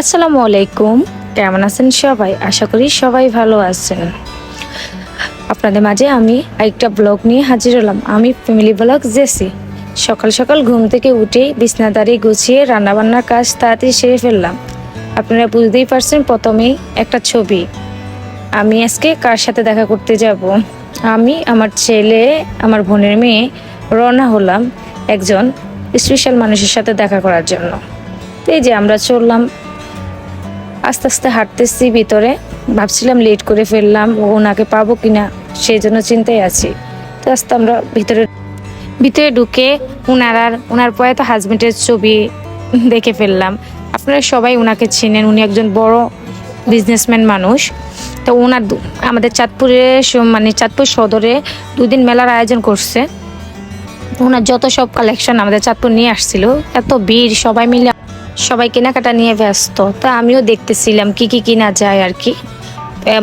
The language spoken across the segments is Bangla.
আসসালামু আলাইকুম। কেমন আছেন সবাই? আশা করি সবাই ভালো আছেন। আপনাদের মাঝে আমি একটা ব্লগ নিয়ে হাজির হলাম। আমি ফ্যামিলি ব্লগ জেসি। সকাল সকাল ঘুম থেকে উঠে বিছনাদারি গুছিয়ে রান্নাবান্নার কাজ তাড়াতাড়ি সেরে ফেললাম। আপনারা বুঝতেই পারছেন প্রথমেই একটা ছবি। আমি আজকে কার সাথে দেখা করতে যাব? আমি, আমার ছেলে, আমার বোনের মেয়ে রওনা হলাম একজন স্পেশাল মানুষের সাথে দেখা করার জন্য। এই যে আমরা চললাম আস্তে আস্তে হাঁটতেছি ভিতরে। ভাবছিলাম লেট করে ফেললাম, ওনাকে পাবো কিনা সেই জন্য চিন্তায় আছি। তো আস্তে আমরা ভিতরে ভিতরে ঢুকে ওনার আর ওনার পরে তো হাজবেন্ডের ছবি দেখে ফেললাম। আপনারা সবাই ওনাকে চিনেন, উনি একজন বড় বিজনেসম্যান মানুষ। তো ওনার আমাদের চাঁদপুরে মানে চাঁদপুর সদরে দুদিন মেলার আয়োজন করছে। ওনার যত সব কালেকশন আমাদের চাঁদপুর নিয়ে আসছিল, এত ভিড়, সবাই মিলে সবাই কেনাকাটা নিয়ে ব্যস্ত। তা আমিও দেখতেছিলাম কি কি কিনা যায় আর কি।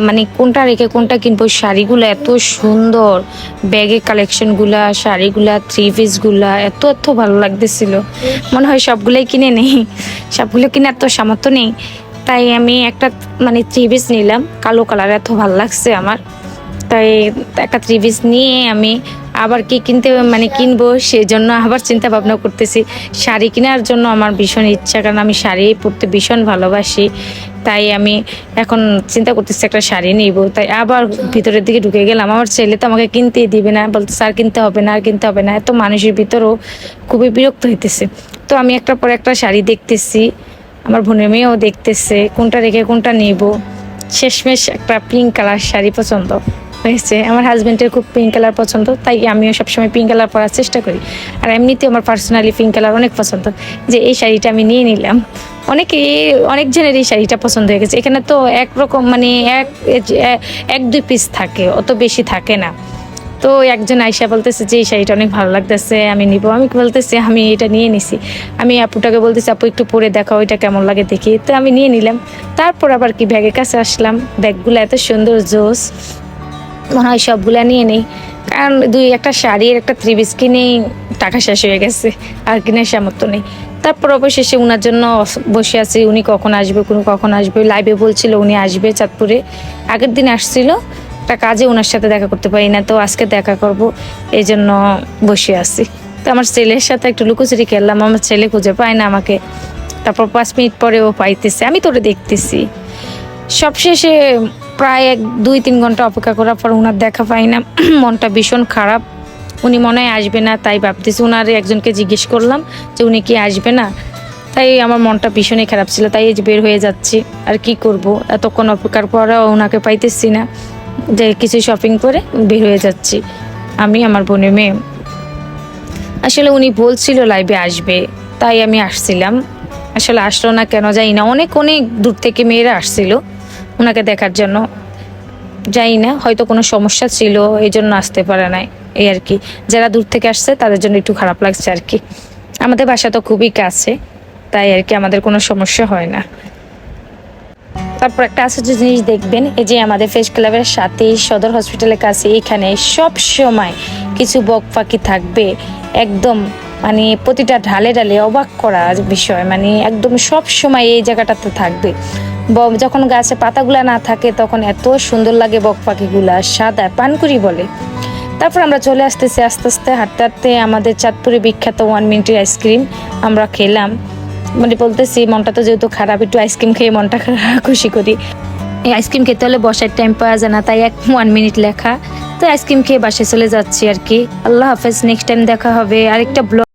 মানে কোনটা রেখে কোনটা কিনবো? শাড়িগুলো এত সুন্দর। ব্যাগের কালেকশনগুলা, শাড়িগুলা থ্রি পিসগুলা এত এত ভালো লাগতেছিল। মনে হয় সবগুলোই কিনে নেই। সবগুলো কেনার তো সামর্থ্য নেই। তাই আমি একটা মানে থ্রি পিস নিলাম। কালো কালার এত ভালো লাগছে আমার। তাই একটা থ্রি পিস নিয়ে আমি আবার কি কিনতে মানে কিনবো সেই জন্য আবার চিন্তা ভাবনা করতেছি। শাড়ি কেনার জন্য আমার ভীষণ ইচ্ছা, কারণ আমি শাড়ি পরতে ভীষণ ভালোবাসি। তাই আমি এখন চিন্তা করতেছি একটা শাড়ি নিব। তাই আবার ভিতরের দিকে ঢুকে গেলাম। আমার ছেলে তো আমাকে কিনতেই দিবে না। বলতে স্যার, কিনতে হবে না, আর কিনতে হবে না। এত মানুষের ভিতরেও খুবই বিরক্ত হইতেছে। তো আমি একটার পর একটা শাড়ি দেখতেছি। আমার বোনের মেয়েও দেখতেছে, কোনটা রেখে কোনটা নিব। শেষমেশ একটা পিঙ্ক কালার শাড়ি পছন্দ। হয়েছে। আমার হাজব্যান্ডের খুব পিঙ্ক কালার পছন্দ, তাই আমিও সবসময় পিঙ্ক কালার পরার চেষ্টা করি। আর এমনিতে আমার পার্সোনালি পিঙ্ক কালার অনেক পছন্দ, যে এই শাড়িটা আমি নিয়ে নিলাম। অনেকে অনেকজনের এই শাড়িটা পছন্দ হয়ে গেছে। এখানে তো একরকম মানে এক এক দুই পিস থাকে, অত বেশি থাকে না। তো একজন আইসা বলতেছে যে, এই শাড়িটা অনেক ভালো লাগতেছে, আমি নিব। আমি বলতেছি, আমি এটা নিয়ে নিছি। আমি আপুটাকে বলতেছি, আপু, একটু পরে দেখাও এটা কেমন লাগে দেখি। তো আমি নিয়ে নিলাম। তারপর আবার কি ব্যাগের কাছে আসলাম। ব্যাগগুলো এত সুন্দর জোস। মনে হয় সবগুলা নিয়ে নেই। কারণ দুই একটা শাড়ির একটা থ্রি কিনেই টাকা শেষ হয়ে গেছে, আর কিনার সামর্থ্য নেই। তারপর অবশেষে উনার জন্য বসে আছি, উনি কখন আসবে, কোন কখন আসবে লাইভে বলছিল উনি আসবে চাঁদপুরে। আগের দিন আসছিল, একটা কাজে ওনার সাথে দেখা করতে পারি না, তো আজকে দেখা করব এই জন্য বসে আছি। তো আমার ছেলের সাথে একটু লুকোচুরি খেললাম, আমার ছেলে খুঁজে পায় না আমাকে। তারপর পাঁচ মিনিট পরে ও পাইতেছে, আমি তোরে দেখতেছি। সবশেষে প্রায় এক, দুই, তিন ঘণ্টা অপেক্ষা করার পর ওনার দেখা পাই না। মনটা ভীষণ খারাপ। উনি মনে হয় আসবে না, তাই ভাবতেছি ওনার একজনকে জিজ্ঞেস করলাম যে উনি কি আসবে না। তাই আমার মনটা ভীষণই খারাপ ছিল, তাই যে বের হয়ে যাচ্ছি, আর কি করব? এতক্ষণ অপেক্ষার পরেও ওনাকে পাইতেছি না। যে কিছু শপিং করে বের হয়ে যাচ্ছি। আমি আমার বোনের মেয়ে। আসলে উনি বলছিল লাইভে আসবে, তাই আমি আসছিলাম। আসলে আসলো না কেন যাই না। অনেক অনেক দূর থেকে মেয়েরা আসছিল। ওনাকে দেখার জন্য। যাই না, হয়তো কোনো সমস্যা ছিল, এই জন্য আসতে পারে নাই, এই আর কি। যারা দূর থেকে আসছে, তাদের জন্য একটু খারাপ লাগছে আর কি। আমাদের বাসা তো খুবই কাছে, তাই আর কি আমাদের কোনো সমস্যা হয় না। তারপর একটা আশ্চর্য জিনিস দেখবেন, এই যে আমাদের ফেস ক্লাবের সাথে সদর হসপিটালের কাছে এখানে সব সময় কিছু বক পাখি থাকবে, একদম মানে প্রতিটা ঢালে ঢালে অবাক করা বিষয় মানে একদম সব সময় এই জায়গাটাতে থাকবে। যখন গাছে পাতাগুলা না থাকে তখন এত সুন্দর লাগে বক পাখিগুলা সাদা পানকুড়ি বলে। তারপর আমরা চলে আসতেছি, আস্তে আস্তে হাঁটতে হাঁটতে আমাদের চাঁদপুরে বিখ্যাত ওয়ান মিনিটের আইসক্রিম আমরা খেলাম। মানে বলতেছি, মনটা তো যেহেতু খারাপ, একটু আইসক্রিম খেয়ে মনটা খুশি করি। এই আইসক্রিম খেতে হলে বসার টাইম পাওয়া যায় না, তাই এক ওয়ান মিনিট লেখা। তো আইসক্রিম খেয়ে বাসায় চলে যাচ্ছি আর কি। আল্লাহ হাফেজ নেক্সট টাইম দেখা হবে। আরেকটা ব্লগ